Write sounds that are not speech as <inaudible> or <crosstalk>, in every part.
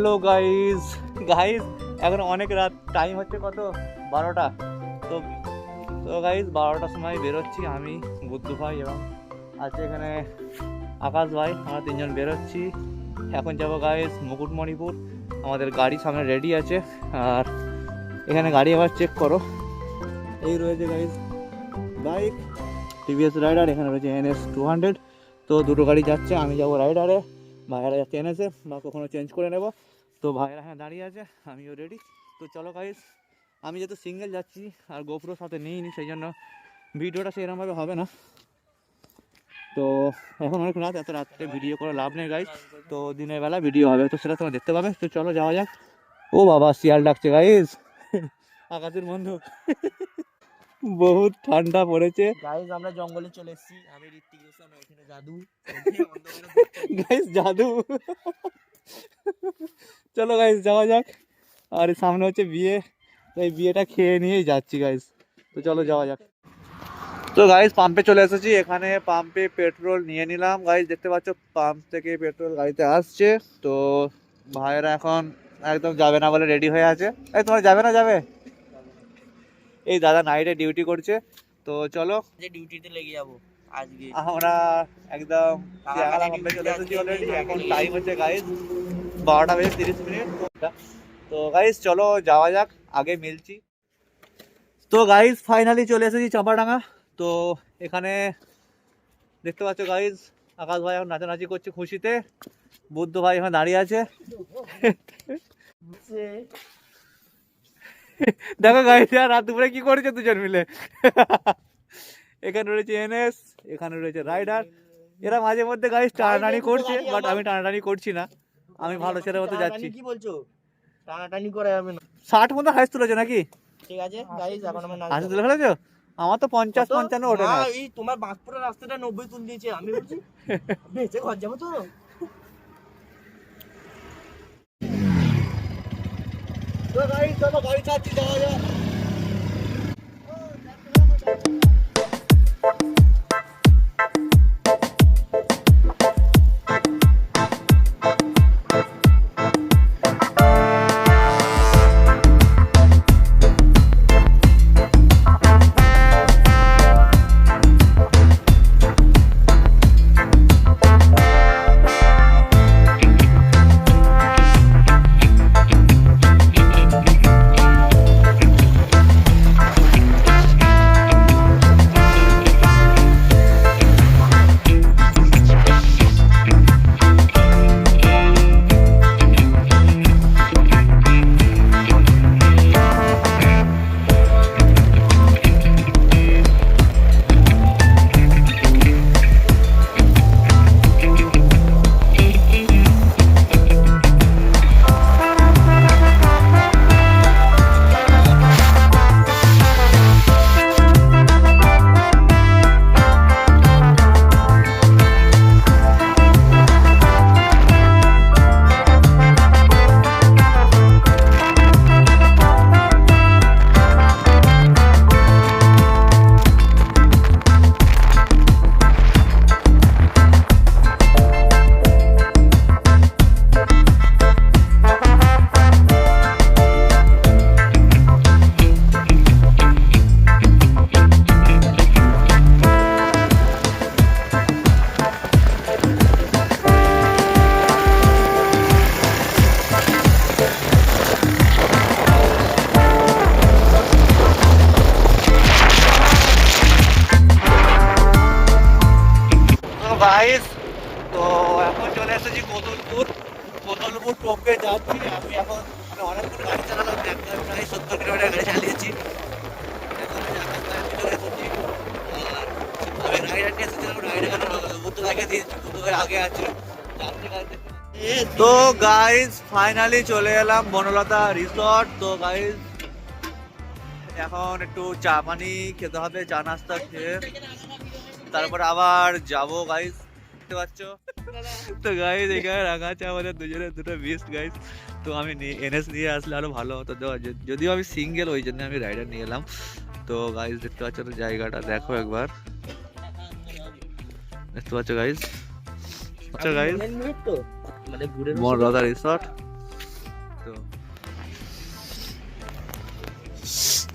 Hello guys guys এখন অনেক রাত। টাইম হচ্ছে কত? বারোটা। তো তো গাইজ বারোটার সময় বেরোচ্ছি আমি, বুদ্ধু ভাই এবং আছে এখানে আকাশ ভাই। আমরা তিনজন বেরোচ্ছি। এখন যাব গাইজ মুকুটমণিপুর। আমাদের গাড়ি সামনে রেডি আছে। আর এখানে গাড়ি আবার চেক করো। এই রয়েছে গাইজ বাইক টিভিএস রাইডার এখানে রয়েছে এনএস টু হান্ড্রেড তো দুটো গাড়ি যাচ্ছে, আমি যাব রাইডারে ভাইয়েরা যাচ্ছে এনেছে বা কখনো চেঞ্জ করে নেব। তো ভাইয়েরা হ্যাঁ দাঁড়িয়ে আছে, আমিও রেডি তো চলো গাইস আমি যেহেতু সিঙ্গেল যাচ্ছি, আর গোপ্রো সাথে নিইনি সেই জন্য ভিডিওটা সেরকমভাবে হবে না। তো এখন অনেক রাত, এত রাত্রে ভিডিও করে লাভ নেই গাইস তো দিনের বেলা ভিডিও হবে, তো সেটা তোমরা দেখতে পাবে। তো চলো যাওয়া যাক। ও বাবা, শিয়াল ডাকছে গাইস <laughs> আকাশের বন্ধু। <laughs> বহুত ঠান্ডা পড়েছে। গাইজ আমরা জঙ্গলে চলে এসেছি। আমি ঋত্বিক রোশন ওইখানে জাদু। গাইস জাদু। চলো গাইস যাওয়া যাক। আর সামনে হচ্ছে বিয়ে। এই বিয়েটা খেয়ে নিয়েই যাচ্ছি গাইস তো চলো যাওয়া যাক। তো গাইস পাম্পে চলে এসেছি। এখানে পাম্পে পেট্রোল নিয়ে নিলাম। গাইস দেখতে পাচ্ছ পাম্প থেকে পেট্রোল গাড়িতে আসছে। তো ভাইয়েরা এখন একদম যাবে না বলে রেডি হয়ে আছে। এই তোমার যাবে না যাবে? এই দাদা নাইটে ডিউটি করছে। তো চলো। যে ডিউটিতে লেগে যাব আজকে। আমরা একদম চলে এসেছি অলরেডি এখন। টাইম হচ্ছে গাইজ বারোটা বেজে তিরিশ মিনিট। তো গাইজ চলো যাওয়া যাক আগে মিলছি। তো গাইজ ফাইনালি চলে এসেছি চাঁপাডাঙ্গা তো এখানে দেখতে পাচ্ছ গাইজ আকাশ ভাই এখন নাচানাচি করছে খুশিতে। বুদ্ধ ভাই এখন দাঁড়িয়ে আছে। দেখো গাইজ রাত দুপুরে কি করেছে দুজন মিলে? এখানে রয়েছে এনএস এখানে রয়েছে রাইডার এরা মাঝে মধ্যে গাড়ি টানাটানি করছে বাট আমি টানাটানি করছি না। আমি ভালো ছেলের মতো যাচ্ছি। কি বলছো? টানাটানি করা যাবে না। ষাট মতো হাইস তুলেছো নাকি? ঠিক আছে গাইজ এখন আমরা হাইস তুলে ফেলেছো? আমার তো পঞ্চাশ? পঞ্চান্ন ওঠে না। এই তোমার বাঁশপুরের রাস্তাটা নব্বই তুল দিয়েছে আমি বলছি বেঁচে ঘর যাব তো। গাড়ি চলো গাড়ি চাচ্ছি যাওয়া যাক তো গাইস ফাইনালি চলে এলাম বনলতা রিসর্ট তো গাইস এখন একটু চা পানি খেতে হবে, চা নাস্তা খেয়ে। তারপর আবার যাব গাইস দেখতে পাচ্ছ? তো গাইস এখানে রাখা আছে আমাদের দুজনের দুটো বেস্ট গাইস তো আমি এনএস নিয়ে আসলে আরও ভালো হতো। যদিও আমি সিঙ্গেল ওই জন্য আমি রাইডার নিয়ে এলাম। তো গাইস দেখতে পাচ্ছ জায়গাটা। দেখো একবার। দেখতে পাচ্ছ গাইস আচ্ছা গাইস মানে তো মোর রাজা রিসর্ট তো।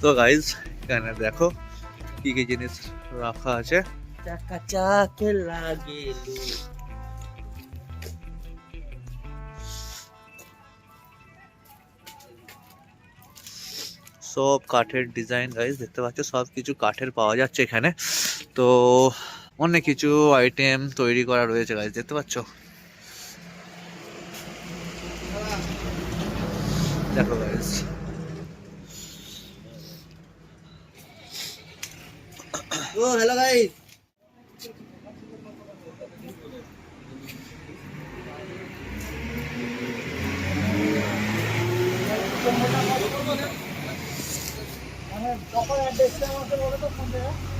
তো গাইস এখানে দেখো কি কি জিনিস রাখা আছে। চাকা চাকে লাগে সব কাঠের ডিজাইন গাইস দেখতে পাচ্ছ সব কিছু কাঠের পাওয়া যাচ্ছে এখানে। তো অনেক কিছু আইটেম তৈরি করা রয়েছে গাইজ দেখতে পাচ্ছ? দেখো গাইজ ও হ্যালো গাইস তো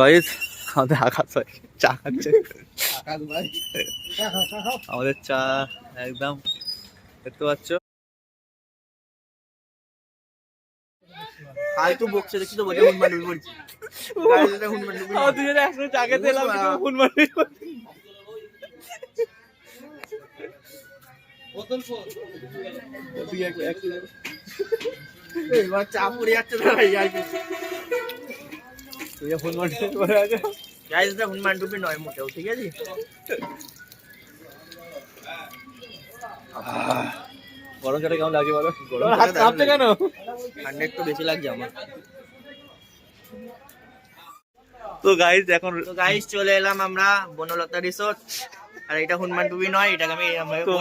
গাইজ আমাদের আকাশ ভাই চা খাচ্ছে। আমাদের চা একদম দেখতে পাচ্ছ? ফালতু বকছে দেখছি তো বলে হুনমান দুজনে একসাথে। ফোন মারি এবার চা পড়ে যাচ্ছে না গাইস তুই ফোন মারি করে আছে। গাইস এটা হুনমান ডুবি নয় মোটেও ঠিক আছে? গরম চাটা কেমন লাগছে বলো? গরম হাত কাঁপছে কেন? ঠান্ডা একটু বেশি লাগছে আমার। তো গাইজ এখন তো গাইস চলে এলাম আমরা বনলতা রিসোর্ট আর এটা হুনমান ডুবি নয় এটাকে আমি আমরা তো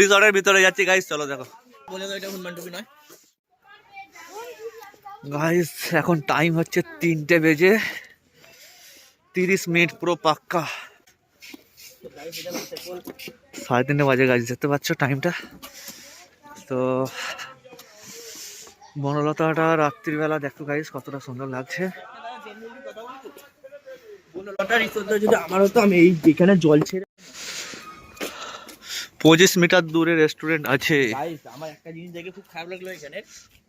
রিসর্টের ভিতরে যাচ্ছি গাইজ চলো দেখো। বলে দাও এটা হুনমান ডুবি নয়। গাইজ এখন টাইম হচ্ছে তিনটে বেজে তিরিশ মিনিট পুরো পাক্কা। গাইস সাড়ে তিনটে বাজে গাছ দেখতে পাচ্ছ টাইমটা তো বনলতাটা রাত্রিবেলা দেখো গাইস কতটা সুন্দর লাগছে। আমি এই এখানে জল ছেড়ে পঁচিশ মিটার দূরে রেস্টুরেন্ট আছে। আমার একটা জিনিস দেখে খুব খারাপ লাগল এখানে।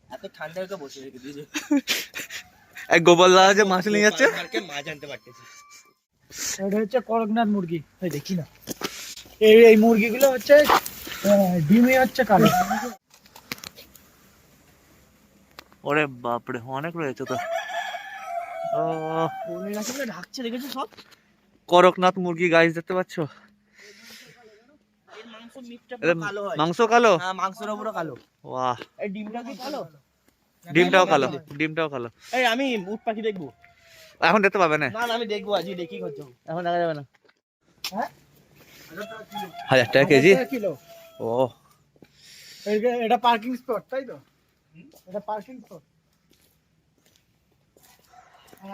এত ঠান্ডা হয়ে বসে রেখে দিয়েছে। <laughs> এক গোপালদা যে মাছ নিয়ে যাচ্ছে? মাছ আনতে পারতেছি। এটা হচ্ছে করকনাথ মুরগি। এই দেখি না। এই এই মুরগিগুলো হচ্ছে ডিমে হচ্ছে কালো। ওরে বাপরে অনেক রয়েছে তো। ও, ঢাকছে দেখেছ সব? করকনাথ মুরগি গাইজ দেখতে পাচ্ছ? মিটটা পুরো কালো হয়। মাংস কালো? হ্যাঁ মাংসটা পুরো কালো। বাহ। এই ডিমটা কি কালো? ডিমটাও কালো ডিমটাও কালো। এই আমি উট পাখি দেখব। এখন দেখতে পাবে না? না না আমি দেখব দেখি করতে এখন দেখা যাবে না। হ্যাঁ? হাজার টাকা কেজি? ও। এটা পার্কিং স্পট তাই তো? এটা পার্কিং স্পট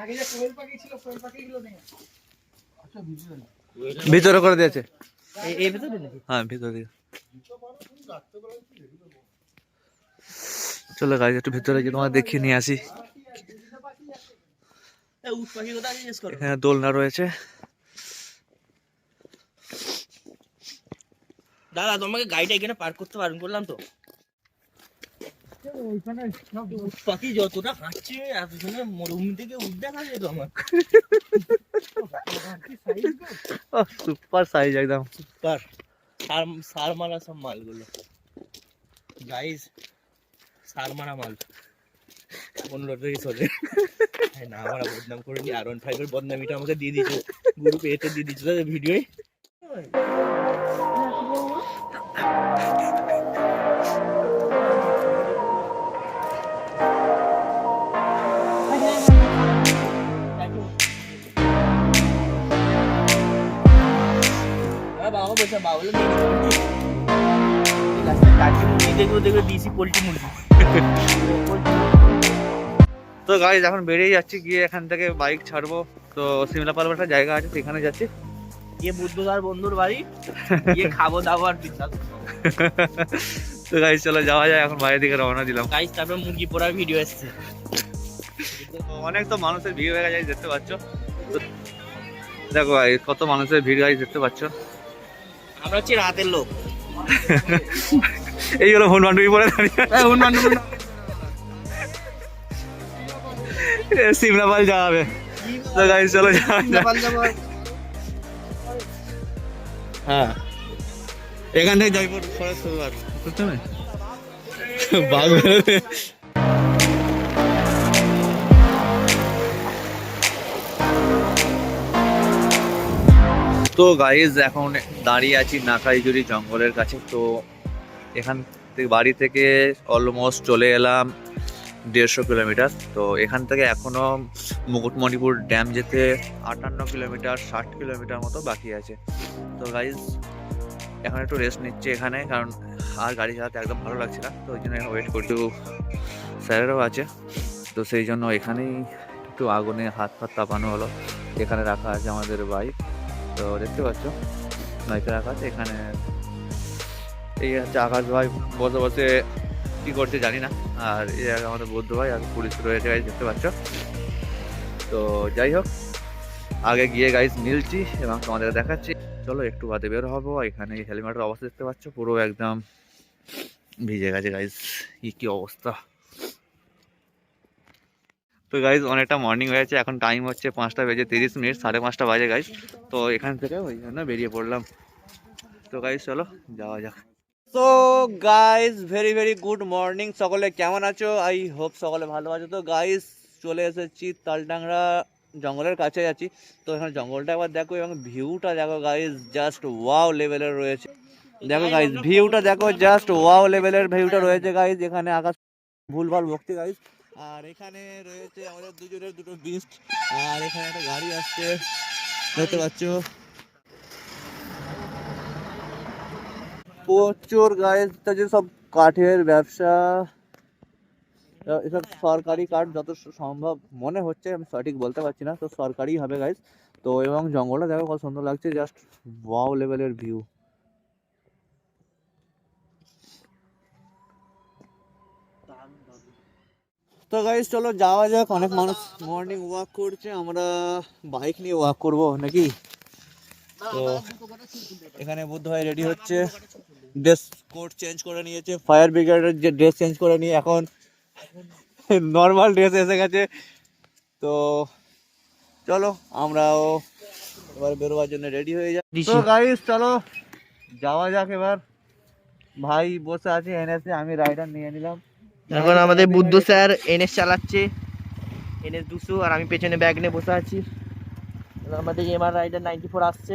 আগে যে কোয়েল পাখি ছিল কোয়েল পাখিগুলো নেই আচ্ছা ভিতরে করে দিয়েছে। এই ভেতরে নাকি? হ্যাঁ ভিতরে। চলো গাইজ একটু ভিতরে গিয়ে তোমার দেখিয়ে নিয়ে আসি। এখানে দোলনা রয়েছে। দাদা তোমাকে গাড়িটা এখানে পার্ক করতে পারুন করলাম তো। পাখি যতটা হাঁটছে এতজনে মরুভূমি থেকে তো আমার সুপার সাইজ একদম। সুপার। সার সার মারা সব মালগুলো। গাইস সার মারা মাল। পনেরো থেকে চলে না আমরা বদনাম করিনি। আর ওয়ান ফাইভের বদনামিটা আমাকে দিয়ে দিয়েছে। গ্রুপে এতে দিয়ে দিয়েছিল ভিডিওয়ে কাকি মুরগি দেখব দেখবে দিয়েছি পোল্ট্রি মুরগি। তো গাড়ি এখন বেরিয়ে যাচ্ছি গিয়ে এখান থেকে বাইক ছাড়বো। তো সিমলাপাল একটা জায়গা আছে সেখানে যাচ্ছি। গিয়ে বুদ্ধদার বন্ধুর বাড়ি গিয়ে খাব দাবো আর তো গাইজ চলো যাওয়া যায় এখন বাইরের দিকে রওনা দিলাম। গাইস তারপরে মুরগি পোড়ার ভিডিও এসছে। অনেক তো মানুষের ভিড় হয়ে গেছে দেখতে পাচ্ছ। দেখো কত মানুষের ভিড় গাইজ দেখতে পাচ্ছ। আমরা হচ্ছে রাতের লোক। এই হলো ফোন বান্ধবী পরে দাঁড়িয়ে। সিমলাপাল যাওয়া হবে। তো গাইজ চলো যাওয়া হ্যাঁ। এখান থেকে জয়পুর ফরেস্ট শুরু বুঝতে বাঘ তো গাইজ এখন দাঁড়িয়ে আছি নাকাইজুরি জঙ্গলের কাছে। তো এখান থেকে বাড়ি থেকে অলমোস্ট চলে এলাম দেড়শো কিলোমিটার। তো এখান থেকে এখনও মুকুটমণিপুর ড্যাম যেতে আটান্ন কিলোমিটার, ষাট কিলোমিটার মতো বাকি আছে। তো গাইজ এখন একটু রেস্ট নিচ্ছে এখানে, কারণ আর গাড়ি চালাতে একদম ভালো লাগছে না। তো ওই জন্য ওয়েট করতে স্যারেরও আছে। তো সেই জন্য এখানেই একটু আগুনে হাত ফাত তাপানো হলো। এখানে রাখা আছে আমাদের বাইক তো দেখতে পাচ্ছ বাইকে আকাশ, এখানে এই হচ্ছে আকাশ ভাই বসে বসে কি করছে জানি না, আর এই জায়গায় আমাদের বৌদ্ধ ভাই আর পুলিশ রয়েছে গাইজ দেখতে পাচ্ছ। তো যাই হোক, আগে গিয়ে গাইজ মিলছি এবং তোমাদের দেখাচ্ছি। চলো একটু বাদে বের হব, এখানে হেলমেটের অবস্থা দেখতে পাচ্ছ, পুরো একদম ভিজে গেছে গাইজ কি কি অবস্থা। তো গাইজ অনেকটা মর্নিং হয়েছে এখন টাইম হচ্ছে পাঁচটা বেজে তিরিশ মিনিট, সাড়ে পাঁচটা বাজে গাইজ তো এখান থেকে ওই জন্য বেরিয়ে পড়লাম। তো গাইজ চলো, যাওয়া যাক। তো guys very very good morning সকলে, কেমন আছো? আই হোপ সকলে ভালো আছো। তো গাইজ চলে এসেছি তালডাংরা জঙ্গলের কাছে আছি। তো এখানে জঙ্গলটা একবার দেখো, এবং ভিউটা দেখো গাইজ জাস্ট ওয়াও লেভেলের রয়েছে। দেখো গাইজ ভিউটা দেখো জাস্ট ওয়াও লেভেলের ভিউটা রয়েছে গাইজ এখানে আকাশ ভুলভাল ভক্তি গাইজ আর এখানে রয়েছে আমাদের দুজনের দুটো বিস্ট আর এখানে একটা গাড়ি আসছে। দেখতে পাচ্ছ? প্রচুর গায়ে যে সব কাঠের ব্যবসা। এসব সরকারি কাঠ যত সম্ভব মনে হচ্ছে, আমি সঠিক বলতে পারছি না। তো সরকারি হবে গাইজ তো এবং জঙ্গলটা দেখো কত সুন্দর লাগছে জাস্ট ওয়াও লেভেলের ভিউ তো গাইজ চলো যাওয়া যাক। অনেক মানুষ মর্নিং ওয়াক করছে আমরা বাইক নিয়ে ওয়াক করব নাকি? তো এখানে বুদ্ধ ভাই রেডি হচ্ছে। ড্রেস কোড চেঞ্জ করে নিয়েছে ফায়ার ব্রিগেডের যে ড্রেস চেঞ্জ করে নিয়ে এখন নর্মাল ড্রেস এসে গেছে। তো চলো আমরাও এবার বেরোবার জন্য রেডি হয়ে যাই। তো গাইস চলো যাওয়া যাক এবার। ভাই বসে আছে এনএসে আমি রাইডার নিয়ে নিলাম। এখন আমাদের বুদ্ধ স্যার এনএস চালাচ্ছে। এনএস দুশো, আর আমি পেছনে ব্যাগ নিয়ে বসে আছি। আমাদের এমআর রাইডার নাইনটি ফোর আসছে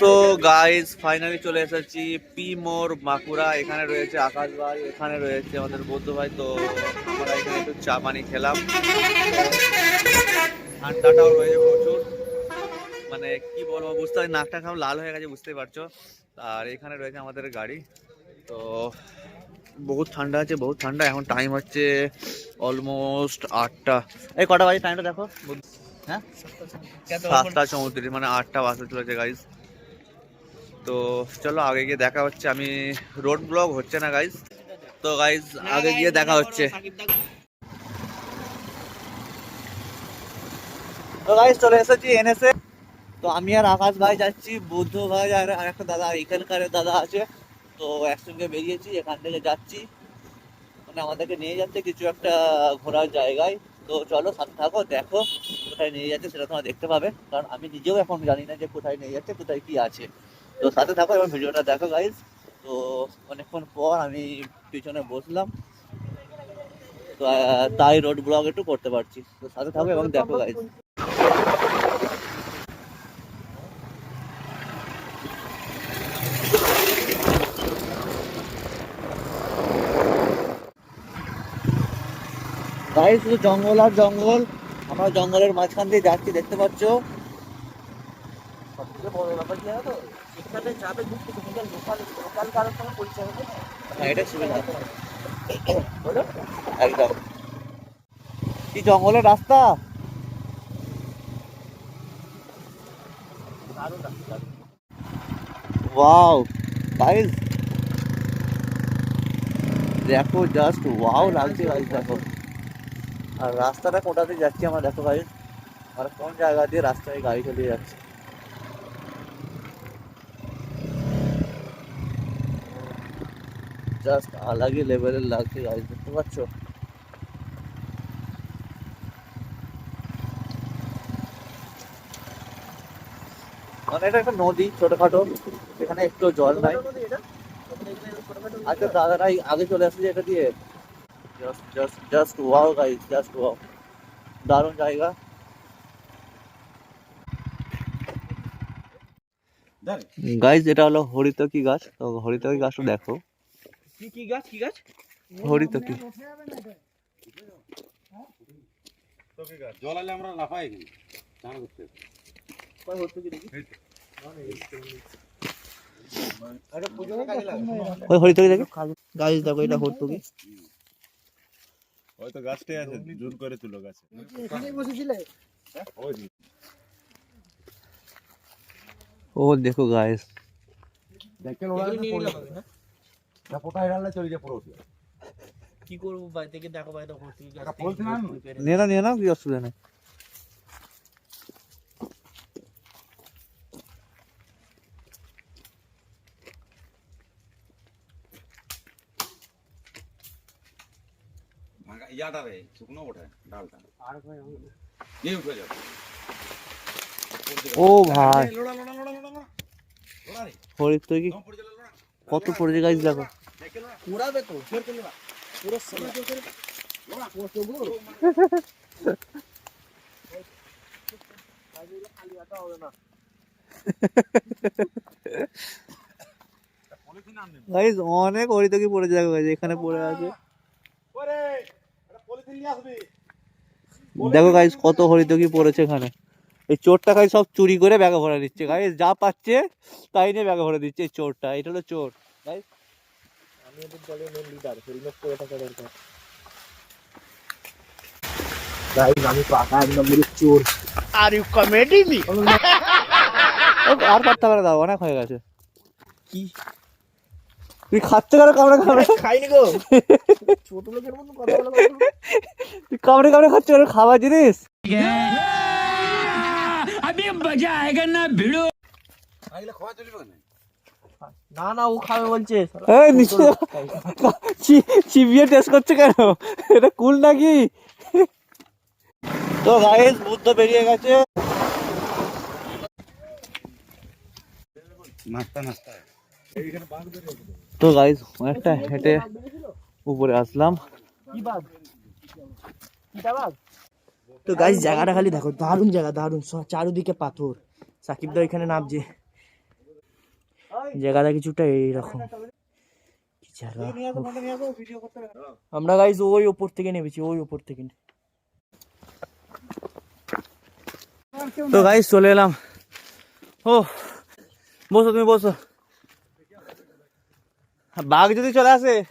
তো গাইস ফাইনালি চলে এসেছি। পি মোর বাঁকুড়া, এখানে রয়েছে আকাশ ভাই, এখানে রয়েছে আমাদের বৌদ্ধ ভাই। তো আমরা এখানে একটু চা পানি খেলাম। ঠান্ডাটাও রয়েছে প্রচুর। মানে কি বলব, বুঝতে পারি, নাকটা কেমন লাল হয়ে গেছে, বুঝতেই পারছ। আর এখানে রয়েছে আমাদের গাড়ি। তো বহুত ঠান্ডা আছে, বহুত ঠান্ডা। এখন টাইম হচ্ছে অলমোস্ট আটটা। এই কটা বাজে টাইমটা দেখো। হ্যাঁ? সাতটা চৌত্রিশ মানে আটটা বাজতে চলেছে গাইজ তো চলো আগে গিয়ে দেখা হচ্ছে, আমি রোড ব্লগ হচ্ছে না গাইজ তো গাইজ আগে গিয়ে দেখা হচ্ছে। তো চলে এসেছি এনএসএ তো আমি আর আকাশ ভাই যাচ্ছি, বুদ্ধ ভাই আর একটা দাদা এখানকার দাদা আছে। তো একসঙ্গে বেরিয়েছি, এখান থেকে যাচ্ছি। মানে আমাদেরকে নিয়ে যাচ্ছে কিছু একটা ঘোরার জায়গায়। তো চলো সাথে থাকো, দেখো কোথায় নিয়ে যাচ্ছে, সেটা তোমরা দেখতে পাবে। কারণ আমি নিজেও এখন জানি না যে কোথায় নিয়ে যাচ্ছে, কোথায় কি আছে। তো সাথে থাকো এবং ভিডিওটা দেখো গাইজ তো অনেকক্ষণ পর আমি পিছনে বসলাম। তো তাই রোড ব্লগ একটু করতে পারছি। তো সাথে থাকো এবং দেখো গাইজ গাইজ শুধু জঙ্গল আর জঙ্গল। আমরা জঙ্গলের মাঝখান দিয়ে যাচ্ছি, দেখতে পাচ্ছ? সবথেকে বড় ব্যাপার কি তো? এখানে যাবে ঘুরতে তোমাদের লোকাল লোকাল কারোর সঙ্গে পরিচয় হবে না? হ্যাঁ, এটা সুবিধা বলো? একদম। কি জঙ্গলের রাস্তা? ওয়াও গাইজ দেখো জাস্ট ওয়াও লাগছে গাইজ দেখো। আর রাস্তাটা কোথা দিয়ে যাচ্ছি আমরা দেখো গাইজ আর কোন জায়গা দিয়ে রাস্তায় গাড়ি চালিয়ে যাচ্ছে? জাস্ট আলাদা লেভেলের লাগছে গাইজ দেখতে পাচ্ছ মানে এটা একটা নদী ছোটখাটো এখানে একটু জল নাই। আচ্ছা দাদারাই আগে চলে আসছে এটা দিয়ে? Just just just wow guys just wow. দারুণ জায়গা। গাইজ এটা হলো হরিতকি গাছ। তো হরিতকি গাছটা দেখো। কি কি গাছ কি গাছ হরিতকি জল আলে আমরা লাফাই এখানে চান করতে ওই হরিতকি দেখো গাছ দেখো এটা হরিতকি হয়তো গাছটাই আছে জোর করে তুলো গাছে এখানেই বসেছিলে ওই ও দেখো গাইস দেখেন এগুলো নিয়ে নিলে হবে না পোটাই চলে যায় পুরো কি করব? বাড়ি থেকে দেখো ভর্তি নিয়ে নাও নিয়ে নাও কি অসুবিধা নেই। ইয়াটা রে শুকনো ওঠে ডালটা। এই উঠে যাবে ও ভাই। লোড়া লোড়া লোড়া লোড়া লোড়া। লোড়া রে। হরিতকি কম পড়ে গেল। লোড়া কত পড়েছে গাছ দেখো। গাইস অনেক হরিতকি পড়েছে দেখো এখানে পড়ে আছে। দেখো গাইস কত হরিতকি পড়েছে এখানে। এই চোরটা গাইস সব চুরি করে ব্যাগে ভরে দিচ্ছে। গাইস যা পাচ্ছে তাই নিয়ে ব্যাগে ভরে দিচ্ছে এই চোরটা। এটা হলো চোর। গাইস আমি এদের দলের মেন লিডার হেলমেট পরে থাকা দরকার। গাইস আমি পাকা এক নম্বরের চোর। আর ইউ কমেডি মি আর পারতে পারে দাও অনেক হয়ে গেছে। কি? তুই খাচ্ছে কেন কামড়ে কামড়ে? <laughs> খাইনি গো। <laughs> ছোট লোকের মতো কথা বলা তুই কামড়ে কামড়ে খাচ্ছে ওটা খাবার জিনিস? আইলে খাওয়া চলবে না না না ও খাবে বলছে। এই নিচে। চিবিয়ে টেস্ট করছে কেন? এটা কুল নাকি? তো গাইস বুদ্ধ বেরিয়ে গেছে। তো গাইস অনেকটা হেঁটে উপরে আসলাম। কি বাঘ? কিটা বাঘ? তো গাইস জায়গাটা খালি দেখো দারুণ জায়গা দারুণ। স- চারুদিকে পাথর। সাকিব দা এখানে নামছে। জায়গাটা কিছুটা এইরকম। কি জায়গা? উফ। আমরা গাইস ওই ওপর থেকে নেমেছি ওই ওপর থেকে। তো গাইস চলে এলাম। ও বসো তুমি বসো। বাঘ যদি চলে আসে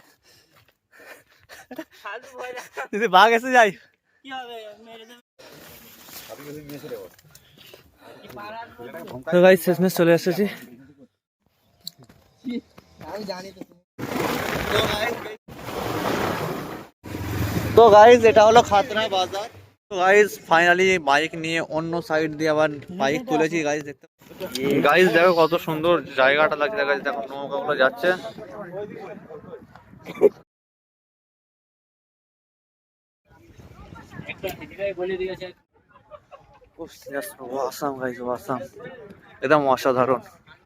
যদি বাঘ এসে যায়। তো গাইস শেষমেশ চলে এসেছি। তো গাইস এটা হলো খাতনা বাজার। তো গাইস ফাইনালি বাইক নিয়ে অন্য সাইড দিয়ে আবার বাইক তুলেছি গাইস দেখতে গাইস দেখো কত সুন্দর জায়গাটা লাগছে গাইস দেখো নৌকাগুলো যাচ্ছে। ওয়াসাম গাইজ অসাম একদম অসাধারণ।